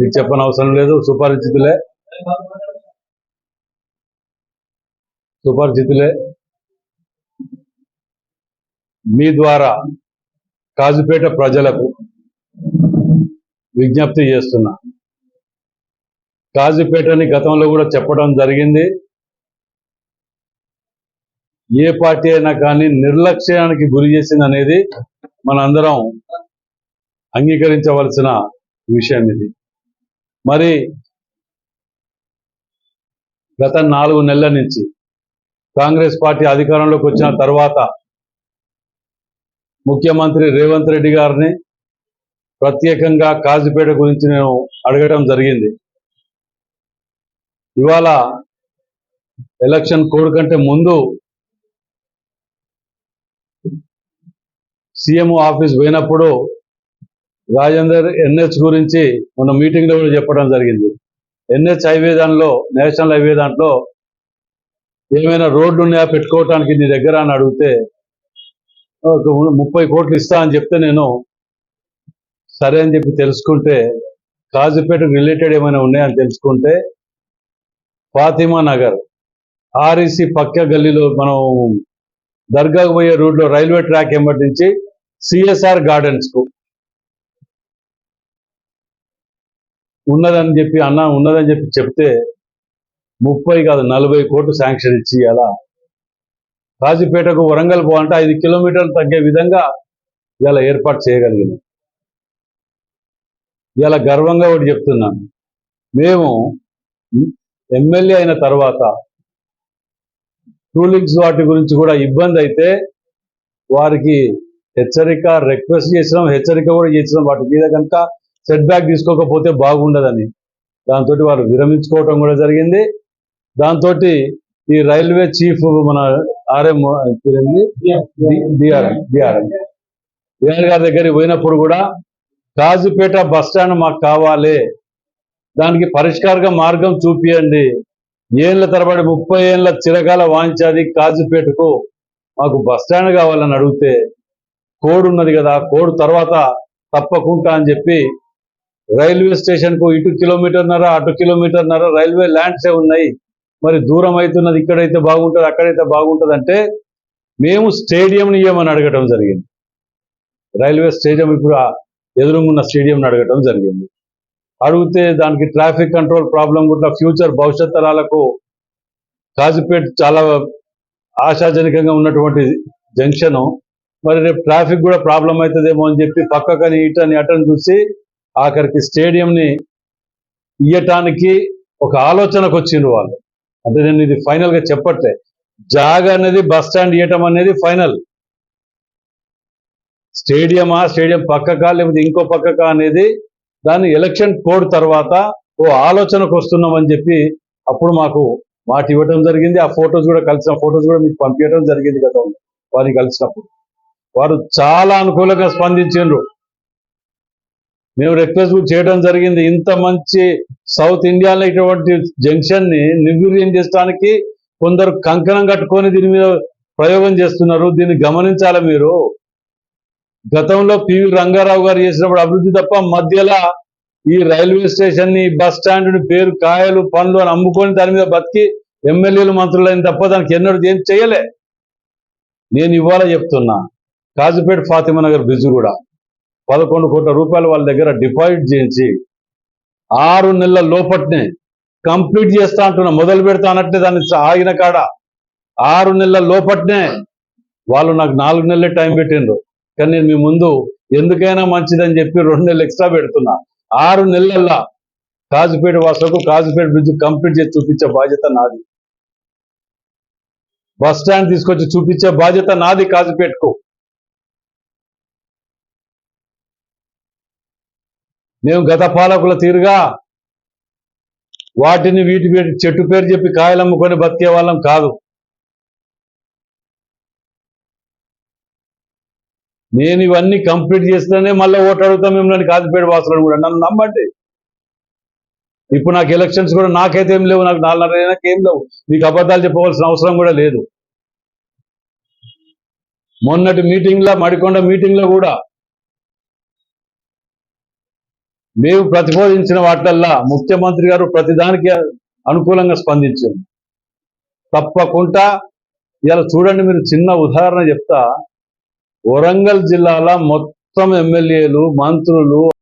మీకు చెప్పని అవసరం లేదు సుపరిచితులే. సుపరిచితులే. మీ ద్వారా కాజుపేట ప్రజలకు విజ్ఞప్తి చేస్తున్నా. కాజుపేటని గతంలో కూడా చెప్పడం జరిగింది. ఏ పార్టీ అయినా కానీ నిర్లక్ష్యానికి గురి చేసింది అనేది మనందరం అంగీకరించవలసిన విషయం ఇది. మరి గత నాలుగు నెలల నుంచి కాంగ్రెస్ పార్టీ అధికారంలోకి వచ్చిన తర్వాత ముఖ్యమంత్రి రేవంత్ రెడ్డి గారిని ప్రత్యేకంగా కాజీపేట గురించి నేను అడగడం జరిగింది. ఇవాళ ఎలక్షన్ కోడ్ కంటే ముందు సీఎం ఆఫీస్ పోయినప్పుడు రాజేందర్ ఎన్హెచ్ గురించి మొన్న మీటింగ్లో కూడా చెప్పడం జరిగింది. ఎన్హెచ్ హైవే దానిలో నేషనల్ హైవే దాంట్లో ఏమైనా రోడ్లు ఉన్నాయా పెట్టుకోవటానికి నీ దగ్గర అని అడిగితే ఒక ముప్పై కోట్లు ఇస్తా అని చెప్తే నేను సరే అని చెప్పి తెలుసుకుంటే కాజుపేటకు రిలేటెడ్ ఏమైనా ఉన్నాయని తెలుసుకుంటే ఫాతిమా నగర్ ఆర్ఈసి పక్క గల్లీలో మనం దర్గాకు పోయే రూట్లో రైల్వే ట్రాక్ ఎంబటి నుంచి సిఎస్ఆర్ గార్డెన్స్ ఉన్నదని చెప్పి అన్న ఉన్నదని చెప్పి చెప్తే ముప్పై కాదు నలభై కోట్లు శాంక్షన్ ఇచ్చి అలా కాజీపేటకు వరంగల్ పోవాలంటే ఐదు కిలోమీటర్లు తగ్గే విధంగా ఇలా ఏర్పాటు చేయగలిగింది ఇలా గర్వంగా ఒకటి చెప్తున్నాను మేము ఎమ్మెల్యే అయిన తర్వాత టూలింగ్స్ వాటి గురించి కూడా ఇబ్బంది అయితే వారికి హెచ్చరిక రిక్వెస్ట్ చేసినాం హెచ్చరిక కూడా చేసినాం. వాటి మీద కనుక సెట్ బ్యాక్ తీసుకోకపోతే బాగుండదని. దాంతో వారు విరమించుకోవటం కూడా జరిగింది. దాంతో ఈ రైల్వే చీఫ్ మన ఆర్ఎం డిఆర్ఎం డిఆర్ఎం బిఆర్ గారి దగ్గరికి పోయినప్పుడు కూడా కాజుపేట బస్ స్టాండ్ మాకు కావాలి. దానికి పరిష్కారంగా మార్గం చూపియండి. ఏళ్ళ తరబడి ముప్పై ఏళ్ళ చిరకాల వాయించాది కాజుపేటకు మాకు బస్ స్టాండ్ కావాలని అడిగితే కోడ్ ఉన్నది కదా కోడ్ తర్వాత తప్పకుండా అని చెప్పి రైల్వే స్టేషన్కు ఇటు కిలోమీటర్న్నర అటు కిలోమీటర్న్నర రైల్వే ల్యాండ్సే ఉన్నాయి? మరి దూరం అవుతున్నది ఇక్కడైతే బాగుంటుంది అక్కడైతే బాగుంటుంది అంటే మేము స్టేడియంని ఇవ్వమని అడగటం జరిగింది. రైల్వే స్టేడియం ఇప్పుడు ఆ ఎదురుగున్న స్టేడియంని అడగటం జరిగింది. అడిగితే దానికి ట్రాఫిక్ కంట్రోల్ ప్రాబ్లం కూడా ఫ్యూచర్ భవిష్యత్ తరాలకు కాజీపేట్ చాలా ఆశాజనకంగా ఉన్నటువంటి జంక్షన్ మరి రేపు ట్రాఫిక్ కూడా ప్రాబ్లం అవుతుందేమో అని చెప్పి పక్కకని ఇటని అటని చూసి ఆఖరికి స్టేడియంని ఇయ్యటానికి ఒక ఆలోచనకు వచ్చిండ్రు వాళ్ళు. అంటే నేను ఇది ఫైనల్గా చెప్పట్లే. జాగా అనేది బస్ స్టాండ్ ఇవ్వటం అనేది ఫైనల్ స్టేడియమా స్టేడియం పక్కకా లేకపోతే ఇంకో పక్కకా అనేది దాన్ని ఎలక్షన్ కోడ్ తర్వాత ఓ ఆలోచనకు వస్తున్నామని చెప్పి అప్పుడు మాకు మాట ఇవ్వటం జరిగింది. ఆ ఫొటోస్ కూడా కలిసిన ఫొటోస్ కూడా మీకు పంపించడం జరిగింది కదా వారిని కలిసినప్పుడు. వారు చాలా అనుకూలంగా స్పందించారు మేము రిక్వెస్ట్ చేయడం జరిగింది. ఇంత మంచి సౌత్ ఇండియాలో ఇటువంటి జంక్షన్ని నిర్వీర్యం చేయడానికి కొందరు కంకణం కట్టుకొని దీని మీద ప్రయోగం చేస్తున్నారు. దీన్ని గమనించాలి మీరు? గతంలో పివి రంగారావు గారు చేసినప్పుడు అభివృద్ధి తప్ప మధ్యలో ఈ రైల్వే స్టేషన్ని బస్ స్టాండ్ని పేరు కాయలు పండ్లు అని అమ్ముకొని దాని మీద బతికి ఎమ్మెల్యేలు మంత్రులైన తప్ప దానికి ఎన్నడూ ఏం చేయలే. నేను ఇవాళ చెప్తున్నా. కాజుపేట ఫాతిమా నగర్ బ్రిడ్జ్ కూడా పదకొండు కోట్ల రూపాయలు వాళ్ళ దగ్గర డిపాజిట్ చేయించి ఆరు నెలల లోపట్నే కంప్లీట్ చేస్తా అంటున్నా మొదలు పెడతా అన్నట్టే దాన్ని ఆగిన కాడ. ఆరు నెలల లోపట్నే వాళ్ళు నాకు నాలుగు నెలలే టైం పెట్టిండ్రు. కానీ నేను మీ ముందు ఎందుకైనా మంచిదని చెప్పి రెండు నెలలు ఎక్స్ట్రా పెడుతున్నా. ఆరు నెలల్లో కాజుపేట వాసులకు కాజుపేట బ్రిడ్జ్ కంప్లీట్ చేసి చూపించే బాధ్యత నాది. బస్ స్టాండ్ తీసుకొచ్చి చూపించే బాధ్యత నాది కాజుపేటకు. మేము గత పాలకుల తీరుగా వాటిని వీటి వీటి చెట్టు పేరు చెప్పి కాయలు అమ్ముకొని బతికే వాళ్ళం కాదు. నేను ఇవన్నీ కంప్లీట్ చేస్తేనే మళ్ళీ ఓటు అడుగుతాం మిమ్మల్ని కాజుపేట వాసులను కూడా. నన్ను నమ్మండి. ఇప్పుడు నాకు ఎలక్షన్స్ కూడా నాకైతే ఏం లేవు నాకు నాలుగున్నర ఏం లేవు. మీకు అబద్ధాలు చెప్పవలసిన అవసరం కూడా లేదు. మొన్నటి మీటింగ్లో మడికొండ మీటింగ్లో కూడా మేము ప్రతిపాదించిన వాటిల్లా ముఖ్యమంత్రి గారు ప్రతిదానికి అనుకూలంగా స్పందించారు. తప్పకుండా ఇలా చూడండి మీరు చిన్న ఉదాహరణ చెప్తా. వరంగల్ జిల్లాలో మొత్తం ఎమ్మెల్యేలు మంత్రులు